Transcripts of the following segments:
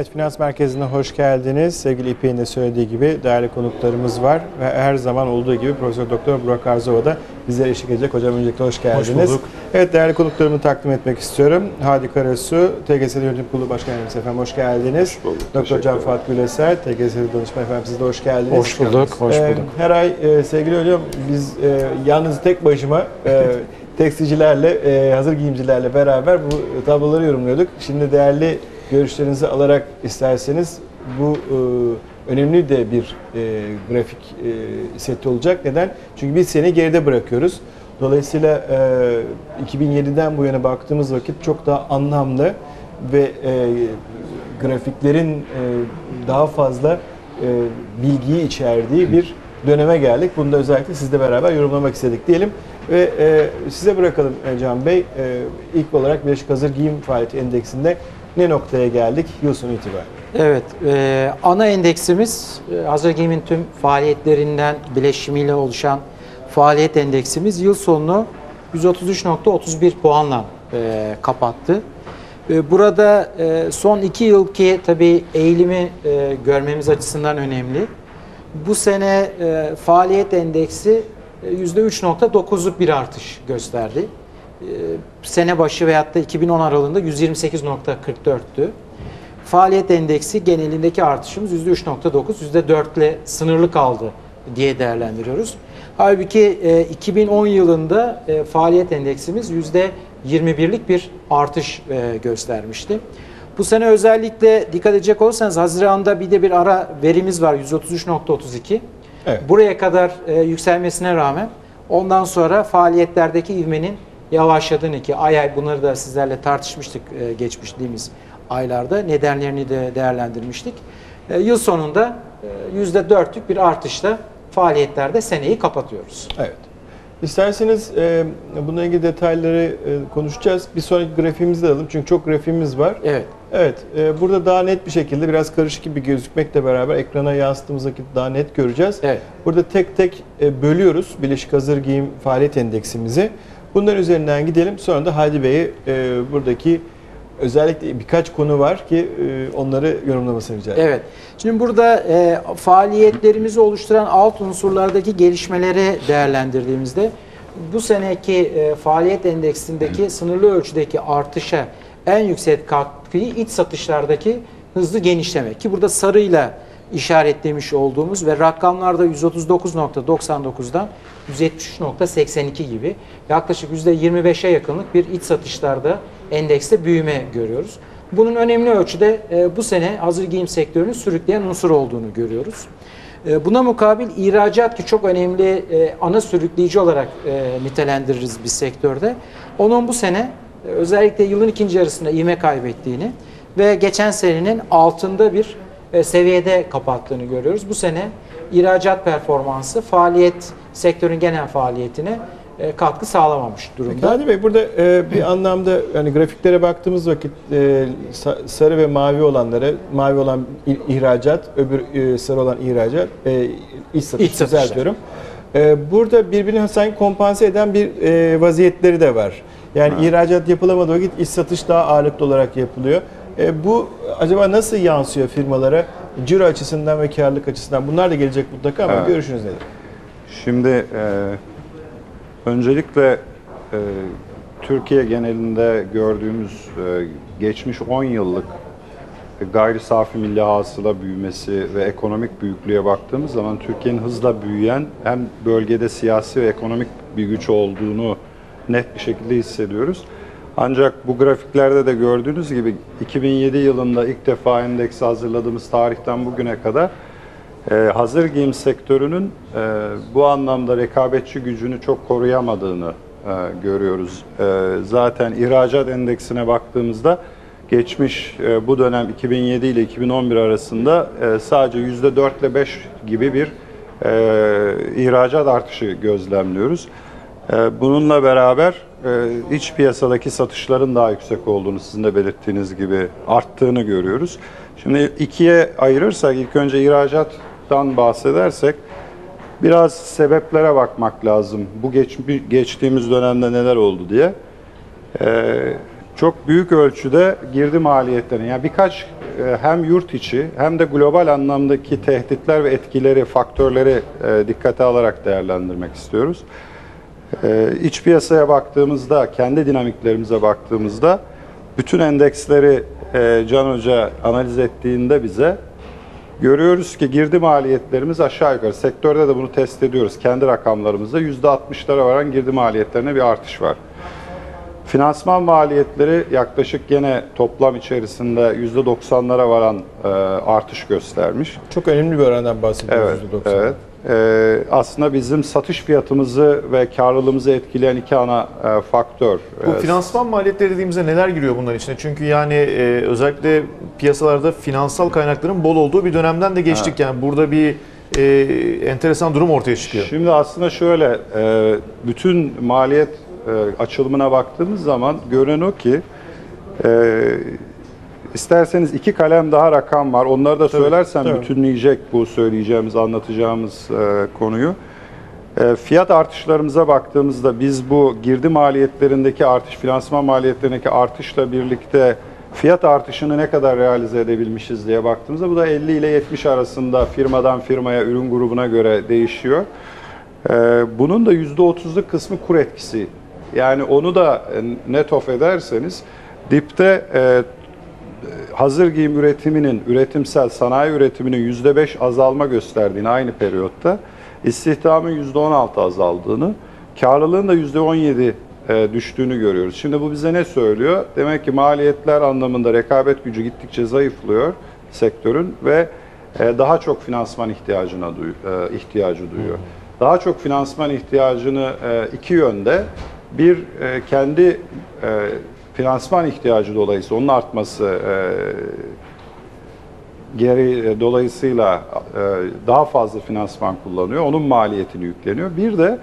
Evet, Finans Merkezi'ne hoş geldiniz. Sevgili İpek'in de söylediği gibi değerli konuklarımız var ve her zaman olduğu gibi Profesör Doktor Burak Arzova da bizlere eşlik edecek. Hocam öncelikle hoş geldiniz. bulduk. Evet, değerli konuklarımı takdim etmek istiyorum. Hadi Karasu, TGS'de Yönetim Kurulu Başkan Yardımcısı efendim hoş geldiniz. bulduk, Doktor Can. Fuat Güleser, TGS'de danışman efendim siz de hoş geldiniz. Hoş bulduk, hoş Ee, bulduk. her ay e, sevgili hocam biz e, yalnız tek başıma e, tekstilcilerle, e, hazır giyimcilerle beraber bu tabloları yorumluyorduk. Şimdi değerli görüşlerinizi alarak isterseniz bu e, önemli de bir e, grafik e, seti olacak. Neden? Çünkü biz seni geride bırakıyoruz. Dolayısıyla e, 2007'den bu yana baktığımız vakit çok daha anlamlı ve e, grafiklerin e, daha fazla e, bilgiyi içerdiği bir döneme geldik. Bunu da özellikle sizle beraber yorumlamak istedik diyelim. Ve e, size bırakalım Can Bey. E, ilk olarak Birleşik Hazır Giyim Faaliyeti Endeksinde ne noktaya geldik sonu itibariyle? Evet. E, ana endeksimiz e, hazır giyimin tüm faaliyetlerinden bileşimiyle oluşan faaliyet endeksimiz yıl sonunu 133.31 puanla e, kapattı. E, burada e, son iki yılki tabii eğilimi e, görmemiz açısından önemli. Bu sene e, faaliyet endeksi e, %3.9'luk bir artış gösterdi. E, sene başı veyahut da 2010 aralığında 128.44'tü. Faaliyet endeksi genelindeki artışımız %3.9, %4 ile sınırlı kaldı diye değerlendiriyoruz. Halbuki e, 2010 yılında e, faaliyet endeksimiz %21'lik bir artış e, göstermişti. Bu sene özellikle dikkat edecek olursanız Haziran'da bir de bir ara verimiz var 133.32. Evet. Buraya kadar e, yükselmesine rağmen ondan sonra faaliyetlerdeki ivmenin yavaşladığını ki ay ay bunları da sizlerle tartışmıştık e, geçmiştiğimiz aylarda nedenlerini de değerlendirmiştik. E, yıl sonunda e, %4'lük bir artışla faaliyetlerde seneyi kapatıyoruz. Evet. İsterseniz e, bununla ilgili detayları e, konuşacağız. Bir sonraki grafiğimizi de alalım çünkü çok grafiğimiz var. Evet. Evet, e, burada daha net bir şekilde biraz karışık gibi gözükmekle beraber ekrana yansıttığımız vakit daha net göreceğiz. Evet. Burada tek tek e, bölüyoruz Birleşik Hazır Giyim Faaliyet Endeksimizi. Bunların üzerinden gidelim. Sonra da Hadi Bey'e e, buradaki özellikle birkaç konu var ki e, onları yorumlamasını rica ederim. Evet. Şimdi burada e, faaliyetlerimizi oluşturan alt unsurlardaki gelişmeleri değerlendirdiğimizde bu seneki e, faaliyet endeksindeki sınırlı ölçüdeki artışa en yüksek katkıyı iç satışlardaki hızlı genişleme ki burada sarıyla işaretlemiş olduğumuz ve rakamlarda 139.99'dan 173.82 gibi yaklaşık %25'e yakınlık bir iç satışlarda endekste büyüme görüyoruz. Bunun önemli ölçüde e, bu sene hazır giyim sektörünü sürükleyen unsur olduğunu görüyoruz. E, Buna mukabil ihracat ki çok önemli e, ana sürükleyici olarak nitelendiririz biz sektörde. Onun bu sene özellikle yılın ikinci yarısında ivme kaybettiğini ve geçen senenin altında bir e, seviyede kapattığını görüyoruz. Bu sene ihracat performansı faaliyet sektörün genel faaliyetine e, katkı sağlamamış Peki durumda. Hadi Bey burada e, bir anlamda yani grafiklere baktığımız vakit e, sa- sarı ve mavi olanlara mavi olan ihracat, öbür e, sarı olan ihracat, e, iç satış, İç satışlar. düzeltiyorum. E, burada birbirini sanki kompanse eden bir e, vaziyetleri de var. Yani ihracat yapılamadığı vakit iç satış daha ağırlıklı olarak yapılıyor. E, bu acaba nasıl yansıyor firmalara? Ciro açısından ve karlılık açısından bunlar da gelecek mutlaka ama Evet. görüşünüz nedir? Şimdi e, öncelikle e, Türkiye genelinde gördüğümüz e, geçmiş 10 yıllık gayri safi milli hasıla büyümesi ve ekonomik büyüklüğe baktığımız zaman Türkiye'nin hızla büyüyen hem bölgede siyasi ve ekonomik bir güç olduğunu net bir şekilde hissediyoruz. Ancak bu grafiklerde de gördüğünüz gibi 2007 yılında ilk defa endeksi hazırladığımız tarihten bugüne kadar ee, hazır giyim sektörünün e, bu anlamda rekabetçi gücünü çok koruyamadığını e, görüyoruz. E, zaten ihracat endeksine baktığımızda geçmiş e, bu dönem 2007 ile 2011 arasında e, sadece %4 ile 5 gibi bir e, ihracat artışı gözlemliyoruz. E, bununla beraber e, iç piyasadaki satışların daha yüksek olduğunu sizin de belirttiğiniz gibi arttığını görüyoruz. Şimdi ikiye ayırırsak ilk önce ihracattan bahsedersek biraz sebeplere bakmak lazım. Bu geç, geçtiğimiz dönemde neler oldu diye. E, çok büyük ölçüde girdi maliyetlerin yani birkaç e, hem yurt içi hem de global anlamdaki tehditler ve etkileri, faktörleri e, dikkate alarak değerlendirmek istiyoruz. E, İç piyasaya baktığımızda, kendi dinamiklerimize baktığımızda bütün endeksleri e, Can Hoca analiz ettiğinde bize görüyoruz ki girdi maliyetlerimiz aşağı yukarı. Sektörde de bunu test ediyoruz. Kendi rakamlarımızda %60'lara varan girdi maliyetlerine bir artış var. Finansman maliyetleri yaklaşık gene toplam içerisinde %90'lara varan e, artış göstermiş. Çok önemli bir orandan bahsediyoruz. Evet, %90. evet. Ee, aslında bizim satış fiyatımızı ve karlılığımızı etkileyen iki ana e, faktör. Bu Ee, finansman maliyetleri dediğimizde neler giriyor bunların içine? Çünkü yani e, özellikle piyasalarda finansal kaynakların bol olduğu bir dönemden de geçtik. Yani burada bir e, enteresan durum ortaya çıkıyor. Şimdi aslında şöyle, e, bütün maliyet e, açılımına baktığımız zaman görünen o ki e, isterseniz iki kalem daha rakam var. Onları da söylersem tabii. bütünleyecek bu söyleyeceğimiz, anlatacağımız e, konuyu. E, Fiyat artışlarımıza baktığımızda biz bu girdi maliyetlerindeki artış, finansman maliyetlerindeki artışla birlikte fiyat artışını ne kadar realize edebilmişiz diye baktığımızda bu da 50 ile 70 arasında firmadan firmaya, ürün grubuna göre değişiyor. Ee, Bunun da %30'luk kısmı kur etkisi. Yani onu da e, net off ederseniz dipte e, hazır giyim üretiminin, üretimsel sanayi üretiminin %5 azalma gösterdiğini aynı periyotta, istihdamın %16 azaldığını, karlılığın da %17 e, düştüğünü görüyoruz. Şimdi bu bize ne söylüyor? Demek ki maliyetler anlamında rekabet gücü gittikçe zayıflıyor sektörün ve e, daha çok finansman ihtiyacına duy- e, ihtiyacı duyuyor. Daha çok finansman ihtiyacını iki yönde bir kendi finansman ihtiyacı dolayısıyla onun artması e, geri e, dolayısıyla e, daha fazla finansman kullanıyor. Onun maliyetini yükleniyor. Bir de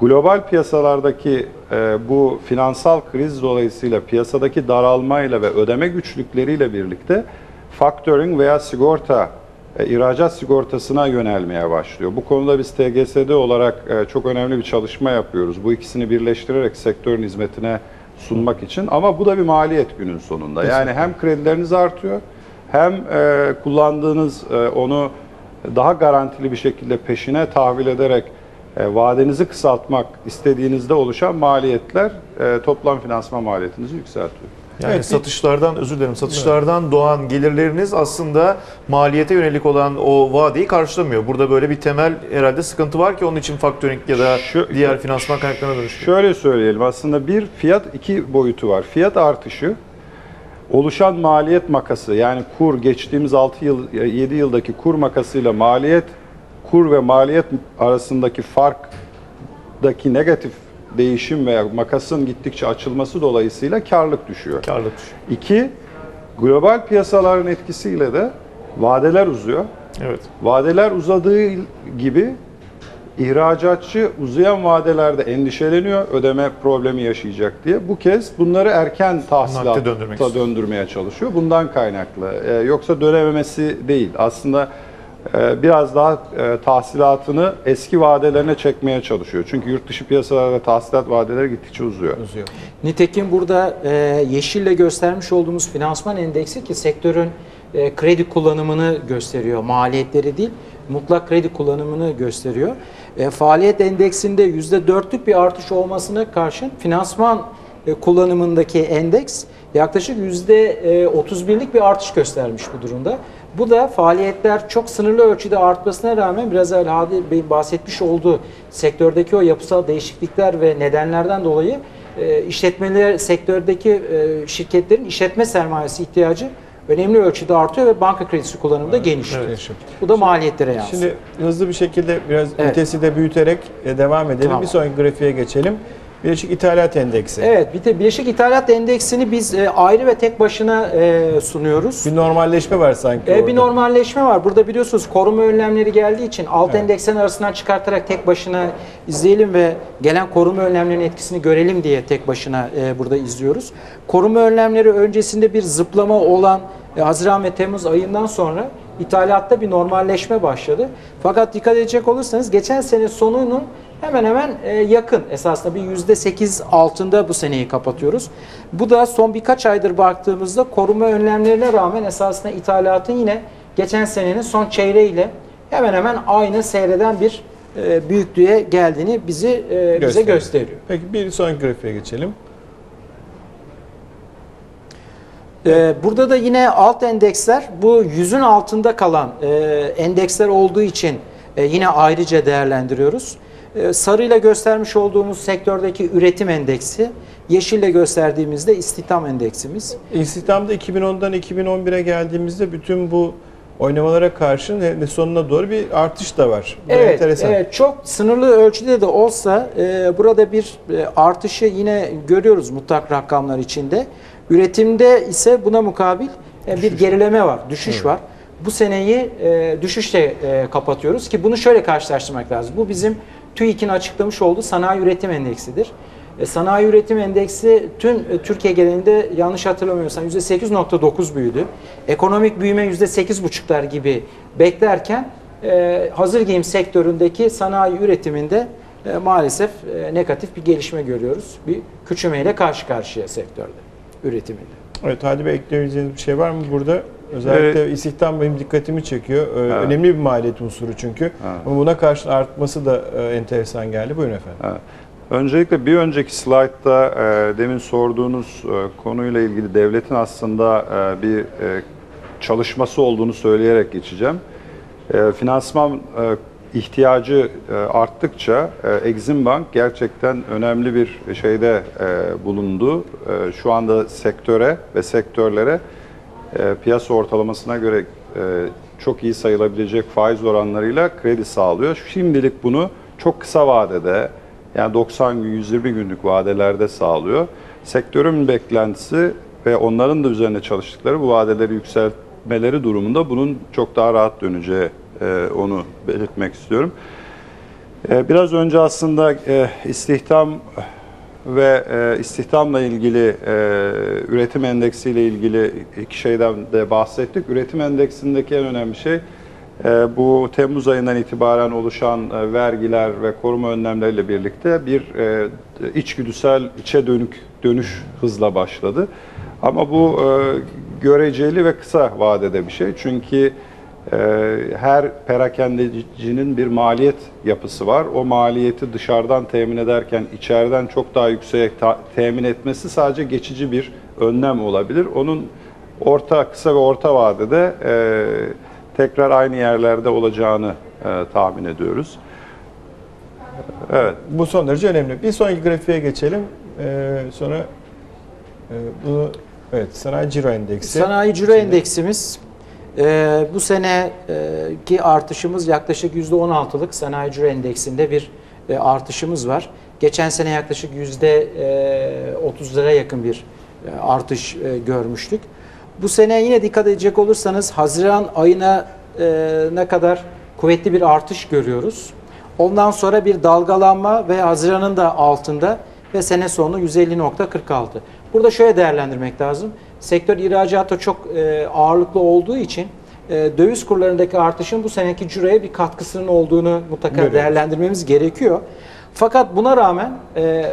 global piyasalardaki e, bu finansal kriz dolayısıyla piyasadaki daralmayla ve ödeme güçlükleriyle birlikte factoring veya sigorta e, ihracat sigortasına yönelmeye başlıyor. Bu konuda biz TGS'de olarak e, çok önemli bir çalışma yapıyoruz. Bu ikisini birleştirerek sektörün hizmetine sunmak için ama bu da bir maliyet günün sonunda. Yani hem kredileriniz artıyor hem e, kullandığınız e, onu daha garantili bir şekilde peşine tahvil ederek e, vadenizi kısaltmak istediğinizde oluşan maliyetler e, toplam finansman maliyetinizi yükseltiyor. Yani Evet, satışlardan özür dilerim. Satışlardan doğan gelirleriniz aslında maliyete yönelik olan o vadeyi karşılamıyor. Burada böyle bir temel herhalde sıkıntı var ki onun için faktöring ya da Şu- diğer finansman kaynaklarına dönüşüyor. Şöyle söyleyelim aslında bir fiyat iki boyutu var. Fiyat artışı oluşan maliyet makası yani kur geçtiğimiz 6 yıl 7 yıldaki kur makasıyla maliyet kur ve maliyet arasındaki farktaki negatif değişim veya makasın gittikçe açılması dolayısıyla karlılık düşüyor. Karlılık düşüyor. İki, global piyasaların etkisiyle de vadeler uzuyor. Evet. Vadeler uzadığı gibi ihracatçı uzayan vadelerde endişeleniyor ödeme problemi yaşayacak diye. Bu kez bunları erken tahsilata döndürmeye çalışıyor. Bundan kaynaklı. Ee, yoksa dönememesi değil. Aslında biraz daha e, tahsilatını eski vadelerine çekmeye çalışıyor. Çünkü yurt dışı piyasalarda tahsilat vadeleri gittikçe uzuyor. Uzuyor. Nitekim burada e, yeşille göstermiş olduğumuz finansman endeksi ki sektörün e, kredi kullanımını gösteriyor. Maliyetleri değil, mutlak kredi kullanımını gösteriyor. Faaliyet endeksinde %4'lük bir artış olmasına karşın finansman kullanımındaki endeks yaklaşık %31'lik bir artış göstermiş bu durumda. Bu da faaliyetler çok sınırlı ölçüde artmasına rağmen biraz evvel Hadi Bey'in bahsetmiş olduğu sektördeki o yapısal değişiklikler ve nedenlerden dolayı e, işletmeler sektördeki e, şirketlerin işletme sermayesi ihtiyacı önemli ölçüde artıyor ve banka kredisi kullanımı da genişliyor. Yaşım. Bu da maliyetlere yansıyor. Şimdi hızlı bir şekilde biraz Evet. vitesi de büyüterek e, devam edelim. Tamam. Bir sonraki grafiğe geçelim. Birleşik İthalat Endeksi. Evet, bir de Birleşik İthalat Endeksini biz e, ayrı ve tek başına e, sunuyoruz. Bir normalleşme var sanki E, orada. bir normalleşme var. Burada biliyorsunuz koruma önlemleri geldiği için alt Evet. endekslerin arasından çıkartarak tek başına izleyelim ve gelen koruma önlemlerinin etkisini görelim diye tek başına e, burada izliyoruz. Koruma önlemleri öncesinde bir zıplama olan e, Haziran ve Temmuz ayından sonra İthalatta bir normalleşme başladı. Fakat dikkat edecek olursanız geçen sene sonunun hemen hemen e, yakın. Esasında bir %8 altında bu seneyi kapatıyoruz. Bu da son birkaç aydır baktığımızda koruma önlemlerine rağmen esasında ithalatın yine geçen senenin son çeyreğiyle hemen hemen aynı seyreden bir e, büyüklüğe geldiğini bizi e, bize Gösteriyor. gösteriyor. Peki bir sonraki grafiğe geçelim. Ee, Burada da yine alt endeksler bu yüzün altında kalan e, endeksler olduğu için e, yine ayrıca değerlendiriyoruz. E, Sarıyla göstermiş olduğumuz sektördeki üretim endeksi, yeşille gösterdiğimizde istihdam endeksimiz. İstihdamda 2010'dan 2011'e geldiğimizde bütün bu oynamalara karşın sonuna doğru bir artış da var. Bu Evet, enteresan. evet, çok sınırlı ölçüde de olsa e, burada bir e, artışı yine görüyoruz mutlak rakamlar içinde. Üretimde ise buna mukabil e, bir gerileme var, düşüş var. Bu seneyi e, düşüşle e, kapatıyoruz ki bunu şöyle karşılaştırmak lazım. Bu bizim TÜİK'in açıklamış olduğu sanayi üretim endeksidir. E, sanayi üretim endeksi tüm e, Türkiye genelinde yanlış hatırlamıyorsam %8.9 büyüdü. Ekonomik büyüme %8.5'lar gibi beklerken e, hazır giyim sektöründeki sanayi üretiminde e, maalesef e, negatif bir gelişme görüyoruz. Bir küçümeyle karşı karşıya sektörde üretiminde. Evet Hadi Bey ekleyebileceğiniz bir şey var mı burada? Özellikle istihdam benim dikkatimi çekiyor. Ee, Önemli bir maliyet unsuru çünkü. Ama buna karşın artması da e, enteresan geldi. Buyurun efendim. Evet. Öncelikle bir önceki slaytta e, demin sorduğunuz e, konuyla ilgili devletin aslında e, bir e, çalışması olduğunu söyleyerek geçeceğim. E, finansman e, ihtiyacı e, arttıkça e, Exim Bank gerçekten önemli bir şeyde e, bulundu. Şu anda sektöre ve sektörlere piyasa ortalamasına göre çok iyi sayılabilecek faiz oranlarıyla kredi sağlıyor. Şimdilik bunu çok kısa vadede yani 90 gün 120 günlük vadelerde sağlıyor. Sektörün beklentisi ve onların da üzerine çalıştıkları bu vadeleri yükseltmeleri durumunda bunun çok daha rahat döneceği e, onu belirtmek istiyorum. E, Biraz önce aslında e, istihdam ve e, istihdamla ilgili e, üretim endeksiyle ilgili iki şeyden de bahsettik. Üretim endeksindeki en önemli şey bu Temmuz ayından itibaren oluşan vergiler ve koruma önlemleriyle birlikte bir içgüdüsel içe dönük dönüş hızla başladı. Ama bu göreceli ve kısa vadede bir şey. Çünkü ee, her perakendecinin bir maliyet yapısı var. O maliyeti dışarıdan temin ederken içeriden çok daha yüksek ta- temin etmesi sadece geçici bir önlem olabilir. Onun orta, kısa ve orta vadede e, tekrar aynı yerlerde olacağını e, tahmin ediyoruz. Evet. Bu son derece önemli. Bir sonraki grafiğe geçelim. Ee, sonra e, bunu evet sanayi ciro endeksi. Sanayi ciro endeksimiz e, bu seneki artışımız yaklaşık %16'lık sanayi ciro endeksinde bir e, artışımız var. Geçen sene yaklaşık %30'lara yakın bir e, artış e, görmüştük. Bu sene yine dikkat edecek olursanız Haziran ayına e, ne kadar kuvvetli bir artış görüyoruz. Ondan sonra bir dalgalanma ve Haziran'ın da altında ve sene sonu 150.46. Burada şöyle değerlendirmek lazım. Sektör ihracata çok e, ağırlıklı olduğu için e, döviz kurlarındaki artışın bu seneki ciroya bir katkısının olduğunu mutlaka Görüyoruz. değerlendirmemiz gerekiyor. Fakat buna rağmen e,